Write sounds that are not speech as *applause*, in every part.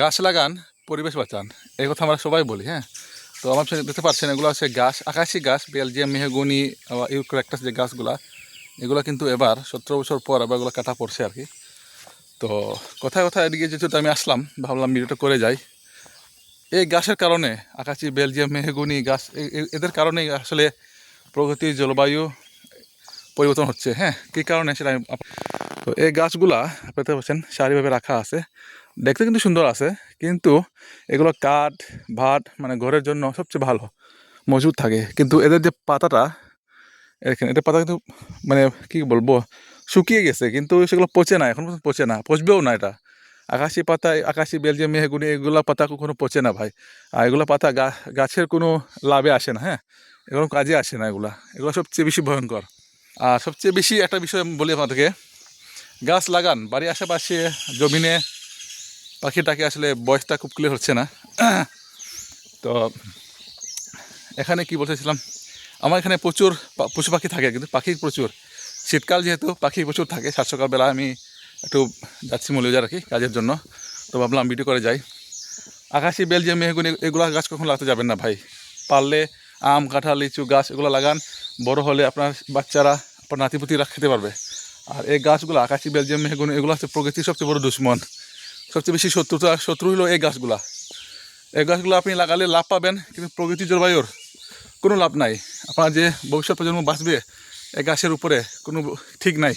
গাছ লাগান, পরিবেশ বাঁচান, এই কথা আমরা সবাই বলি হ্যাঁ? তো আমার দেখতে পাচ্ছেন, এগুলো আছে গাছ, আকাশি গাছ, বেলজিয়াম, মেহগুনি ইউক্রেক্টাস যে গাছগুলা, এগুলো কিন্তু এবার সতেরো বছর পর আবার এগুলো কাটা পড়ছে আর কি। তো কথায় কথায় এদিকে যেহেতু আমি আসলাম, ভাবলাম ভিডিওটা করে যাই। এই গাছের কারণে, আকাশি, বেলজিয়াম, মেহগুনি গাছ এদের কারণেই আসলে প্রগতি জলবায়ু পরিবর্তন হচ্ছে হ্যাঁ? কী কারণে সেটা আমি তো এই গাছগুলা পেতে পাচ্ছেন, সারিভাবে রাখা আছে। দেখতে কিন্তু সুন্দর আছে, কিন্তু এগুলো কাঠ, ভাট মানে ঘরের জন্য সবচেয়ে ভালো মজুদ থাকে। কিন্তু এদের যে পাতাটা, এখানে এদের পাতা কিন্তু মানে কি বলব, শুকিয়ে গেছে, কিন্তু সেগুলো পচে না, এখন পচে না, পচবেও না এটা। আকাশি পাতা আকাশি বেলজিয়াম, মেহগুনি, এগুলো পাতা কখনো পচে না ভাই। আর এগুলো পাতা গা- গাছের কোনো লাভে আসে না হ্যাঁ? এগুলো কাজে আসে না এগুলা, এগুলো সবচেয়ে বেশি ভয়ঙ্কর। আর সবচেয়ে বেশি একটা বিষয় বলি আপনাদেরকে, গাছ লাগান, বাড়ির আশেপাশে, জমিনে পাখিটাকে আসলে বয়সটা খুব ক্লিয়ার হচ্ছে না। *clears throat* তো এখানে কি বলতেছিলাম আমার এখানে প্রচুর পশু পাখি থাকে, কিন্তু পাখি প্রচুর। শীতকাল যেহেতু পাখি প্রচুর থাকে সাত সকালবেলা আমি একটু যাচ্ছি মলিবাজার আর কি কাজের জন্য। তো ভাবলাম ভিডিও করে যাই। আকাশি বেলজিয়াম মেহগুনি এগুলো গাছ কখন লাগাতে যাবেন না ভাই। পারলে আম, কাঁঠাল, লিচু গাছ এগুলো লাগান। বড় হলে আপনার বাচ্চারা, আপনার নাতিপুতিরা খেতে পারবে। আর এই গাছগুলো, আকাশি বেলজিয়াম মেহগুনি এগুলো হচ্ছে প্রকৃতির সবচেয়ে বড় দুশ্মন। সবচেয়ে বেশি শত্রুতা শত্রু হলো এই গাছগুলা। এই গাছগুলো আপনি লাগালে লাভ পাবেন, কিন্তু প্রকৃতি জলবায়ুর কোনো লাভ নাই। আপনার যে ভবিষ্যৎ প্রজন্ম বাঁচবে, এই গাছের উপরে কোনো ঠিক নাই।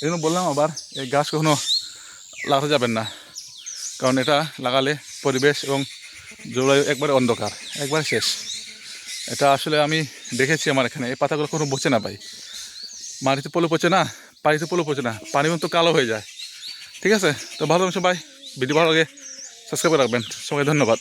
এই জন্য বললাম আবার, এই গাছ কখনো লাগাতে যাবেন না। কারণ এটা লাগালে পরিবেশ এবং জলবায়ু একবারে অন্ধকার, একবারে শেষ। এটা আসলে আমি দেখেছি আমার এখানে, এই পাতাগুলো কোনো পচে না ভাই। মাটিতে পলে পচে না, পানিতে পলে পচে না, পানি মতো কালো হয়ে যায়। ঠিক আছে? তো ভালো থাকবেন সবাই। ভিডিও ভালো লাগে সাবস্ক্রাইব করে রাখবেন। সবাই ধন্যবাদ।